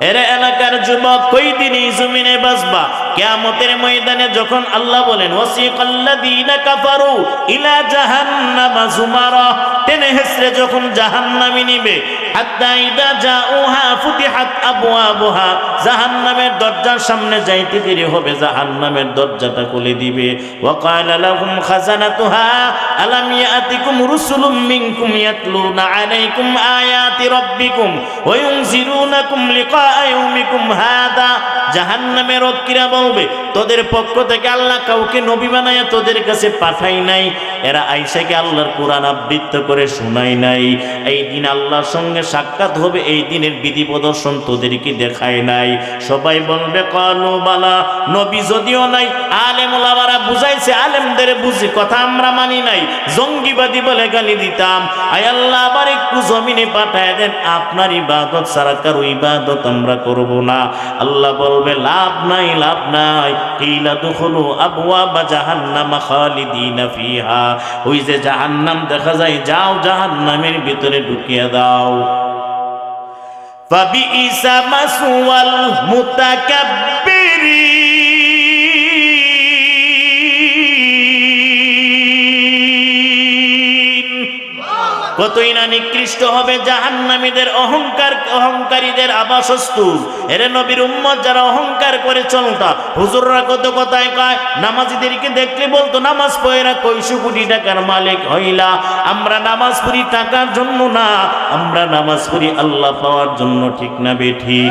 এর এলাকার যুবক কই দিনই জমিনে বাসবা কিয়ামতের ময়দানে যখন আল্লাহ বলেন, ওয়াসিকাল্লাযীনা কাফারু ইলা জাহান্নামা যুমারা তেনে হেসরে যখন জাহান্নামে নিবে, হাত্তা ইদা জাউহা ফুতিহাত আবওয়াবুহা জাহান্নামের দরজার সামনে যাইতে দেরি হবে, জাহান্নামের দরজাটা খুলে দিবে। ওয়া ক্বালা লাহুম জাহান্নামের বলবে, তোদের পক্ষ থেকে আল্লাহ কাউকে নবী বানায়া তোদের কাছে পাঠাই নাই। এরা আইসাকে আল্লাহর কোরআন আবৃত্ত করে শোনাই নাই। এই দিন আল্লাহর সঙ্গে সাক্ষাৎ হবে, এই দিনের বিধি প্রদর্শন তোদেরকে দেখায় নাই। সবাই বলবে, কলু বালা, নবী যদিও নাই আলেম ওলামারা বুঝাইছে, আলেমদের বুঝি, কথা আমরা মানি নাই। জঙ্গিবাদী বলে গালি দিতাম। আয় আল্লাহ, আবার একটু জমিনে পাঠায় দেন, আপনার ইবাদত সারা কারও ইবাদত আমরা করব না। আল্লাহ বলবে, লাভ নাই লাভ নাই। কিলা দুখলু আবুয়া বা জাহান্নামা খালিদিনা ফিহা। ওই যে জাহান্নাম দেখা যায়, যাও জাহান্নামের ভিতরে ঢুকিয়ে দাও। فبئس مثوى المتكبرين কতই না নিকৃষ্ট হবে জাহান্নামীদের অহংকার, অহংকারীদের আবাসস্থল। এরে নবীর উম্মত যারা অহংকার করে চলতা, হুজুররা কত কথায় কয়, নামাজিদেরকে দেখলে বলতো, নামাজ পয়রা কয়শো কোটি টাকার মালিক হইলা। আমরা নামাজ পড়ি টাকার জন্য না, আমরা নামাজ পড়ি আল্লাহ পাওয়ার জন্য, ঠিক না বে ঠিক?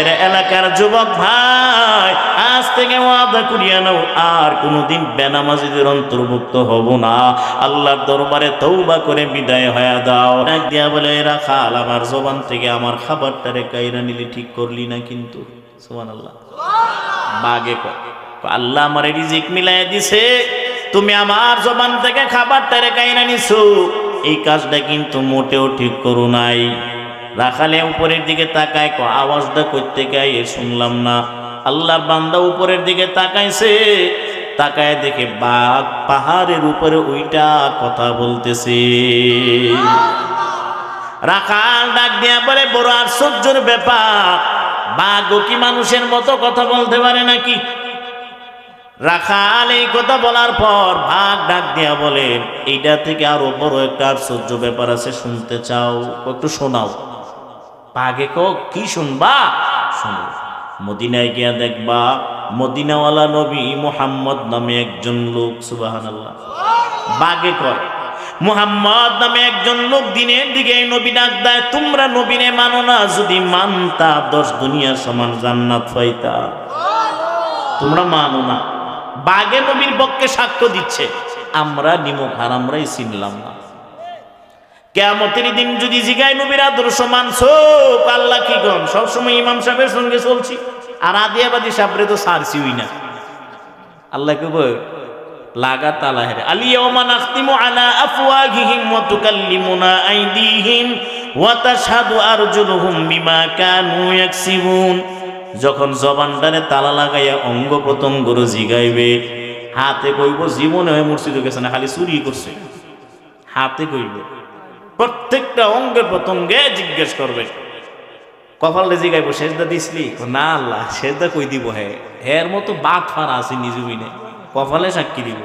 এর এলাকার যুবক ভাই, আজ থেকে ওয়াদা করিয়া নাও, আর কোনোদিন বেনামাজিদের অন্তর্ভুক্ত হব না। আল্লাহর দরবারে তৌবা করে বিদায় হয়ে দাও। ডাক দিয়া বলে, এরা খাল, আমার জবান থেকে আমার খাবারটারে কাইরা নিলি ঠিক করলি না কিন্তু। সুমান আল্লাহ বাগে আল্লাহ আমার রিজিক মিলাই দিছে। তুমি আমার জবান থেকে খাবারটারে কাইরা নিছো। এই কাজটা কিন্তু মোটেও ঠিক করো নাই। রাখালে উপরের দিকে তাকায় ক, আওয়াজটা করতে গায়ে শুনলাম না। আল্লাহর বান্দা উপরের দিকে তাকাইছে। তাকায় দেখে বাঘ পাহাড়ের উপরে ওইটা কথা বলতেছে। রাখাল ডাক দিয়া বলে, বড় আশ্চর্যের ব্যাপার বাঘও কি মানুষের মতো কথা বলতে পারে নাকি? রাখাল এই কথা বলার পর ভাগ ডাক দিয়া বলে, এইটা থেকে আরও বড় একটা আশ্চর্য ব্যাপার আছে, শুনতে চাও, একটু শোনাও। কো কি শুনবা? শুনো, মদিনায় গিয়া দেখবা মদিনাওয়ালা নবী মোহাম্মদ নামে একজন লোক, সুবাহানাল্লাহ। বাগে কয়, মুহাম্মদ নামে একজন লোক দিনের দিকে নবী ডাক দেয়, তোমরা নবীনে মানো না, যদি মানতা দশ দুনিয়ার সমান জান্নাত পাইতা। তোমরা মানো না। বাগে নবীর পক্ষে সাক্ষ্য দিচ্ছে, আমরা নিমক আর আমরাই চিনলাম না। কেমতের দিন যদি জিগাই নবীর আদর্শ মানছো আল্লাহ কি কম সবসময় ইমাম সাহেবের সঙ্গে চলছি, আর আদিয়াবাদী সাবরে তো সারছি হই না। আল্লাহ কে বল লাগা তালা হেরে আলা বিমা কানু যখন জবানটারে তালা লাগাইয়া অঙ্গ প্রত্যঙ্গর জিগাইবে, হাতে কইব, জীবনে হয়ে গেছে না, খালি চুরি করছে। হাতে কইব। প্রত্যেকটা অঙ্গের প্রত্যঙ্গে জিজ্ঞেস করবে। কপালে জিগাইব, সেজদা দিসলি? না আল্লাহ, সেজদা কই দিব হে? এর মতো বাদ ফার আছে নিজুবিনে কপালে সাক্ষী দিব।